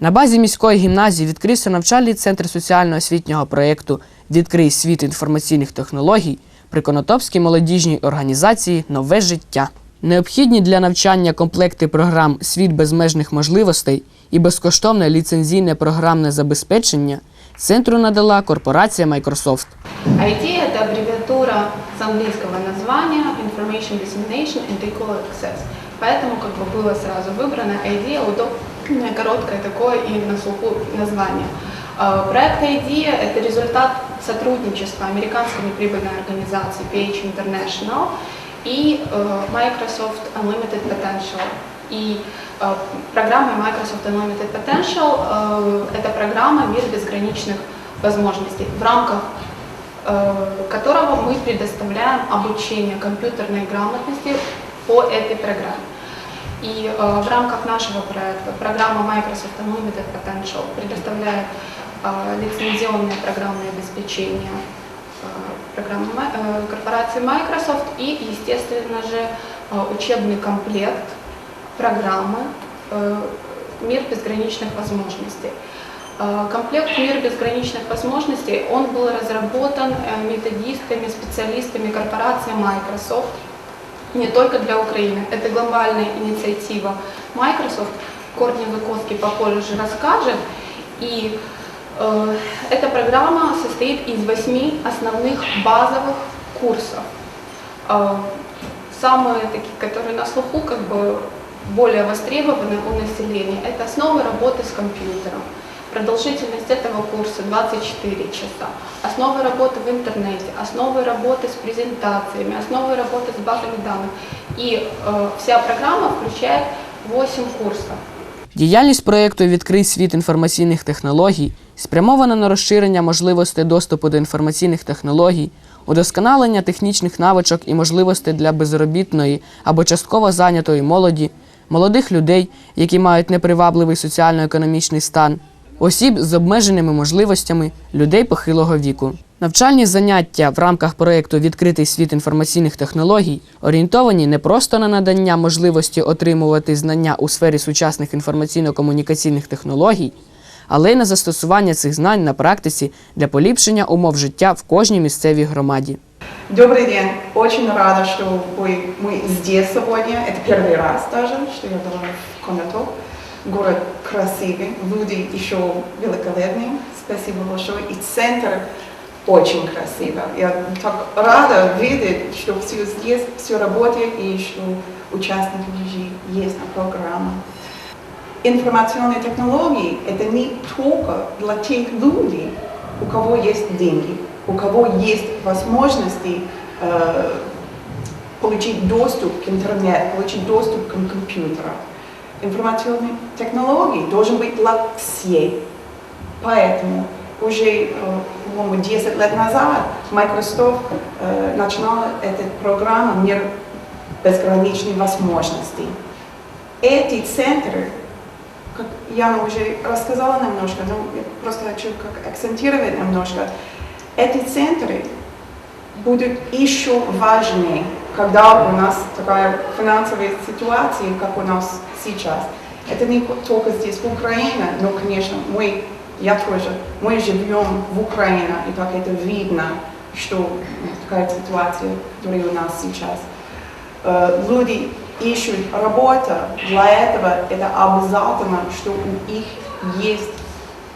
На базі міської гімназії відкрився навчальний центр соціально-освітнього проєкту Відкрий світ інформаційних технологій при Конотопській молодіжній організації Нове життя. Необхідні для навчання комплекти програм Світ безмежних можливостей і безкоштовне ліцензійне програмне забезпечення центру надала корпорація Microsoft. IT – это аббревиатура с английского названия Information Dissemination and Equal Access. Поэтому как бы было сразу выбрано IDEA, удобное, короткое такое и на слуху название. А, Проект IDEA – это результат сотрудничества американской неприбыльной организации PH International и э, Microsoft Unlimited Potential. И э, программа Microsoft Unlimited Potential э, – это программа «Мир безграничных возможностей», в рамках которого мы предоставляем обучение компьютерной грамотности по этой программе. И э, в рамках нашего проекта программа Microsoft Unlimited Potential предоставляет э, лицензионное программное обеспечение э, программы э, корпорации Microsoft и, естественно же, э, учебный комплект программы э, «Мир безграничных возможностей». Э, Комплект «Мир безграничных возможностей» он был разработан э, методистками, специалистами корпорации Microsoft не только для Украины. Это глобальная инициатива Microsoft. Корни Выкоцкий попозже же расскажет. И э, эта программа состоит из восьми основных базовых курсов. Э, самые такие, которые на слуху, как бы более востребованы у населения, это основы работы с компьютером. Продолжительность этого курса 24 часа. Основы работы в интернете, основы работы с презентациями, основы работы с базами данных. И э, вся программа включает 8 курсов. Діяльність проєкту Відкрий світ інформаційних технологій спрямована на розширення можливостей доступу до інформаційних технологій, удосконалення технічних навичок і можливостей для безробітної або частково зайнятої молоді, молодих людей, які мають непривабливий соціально-економічний стан, осіб з обмеженими можливостями, людей похилого віку. Навчальні заняття в рамках проєкту Відкритий світ інформаційних технологій орієнтовані не просто на надання можливості отримувати знання у сфері сучасних інформаційно-комунікаційних технологій, але й на застосування цих знань на практиці для поліпшення умов життя в кожній місцевій громаді. Добрый день. Очень рада, что вы, мы здесь сегодня. Это первый раз даже, что я была в Конотоп. Город красивый, люди еще великолепные. Спасибо большое. И центр очень красивый. Я так рада видеть, что все здесь, все работает и что участники есть на программе. Информационные технологии – это не только для тех людей, у кого есть деньги, у кого есть возможности э, получить доступ к интернету, получить доступ к компьютеру. Информационные технологии должен быть для всех. Поэтому уже, э, по-моему, 10 лет назад Microsoft э, начинала эту программу «Мир безграничных возможностей». Эти центры как Яна уже рассказала немножко, но я просто хочу как акцентировать немножко. Эти центры будут еще важнее, когда у нас такая финансовая ситуация, как у нас сейчас. Это не только здесь, в Украине, но, конечно, мы, я тоже, мы живем в Украине, и так это видно, что ну, такая ситуация, которая у нас сейчас. Э, люди ищут работу, для этого это обязательно, что у них есть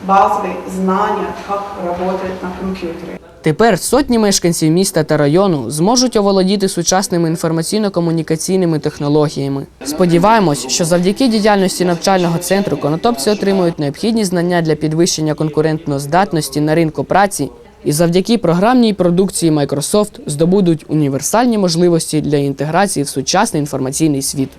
базовые знания, как работать на компьютере. Тепер сотні мешканців міста та району зможуть оволодіти сучасними інформаційно-комунікаційними технологіями. Сподіваємось, що завдяки діяльності навчального центру конотопці отримують необхідні знання для підвищення конкурентноздатності на ринку праці і завдяки програмній продукції Microsoft здобудуть універсальні можливості для інтеграції в сучасний інформаційний світ.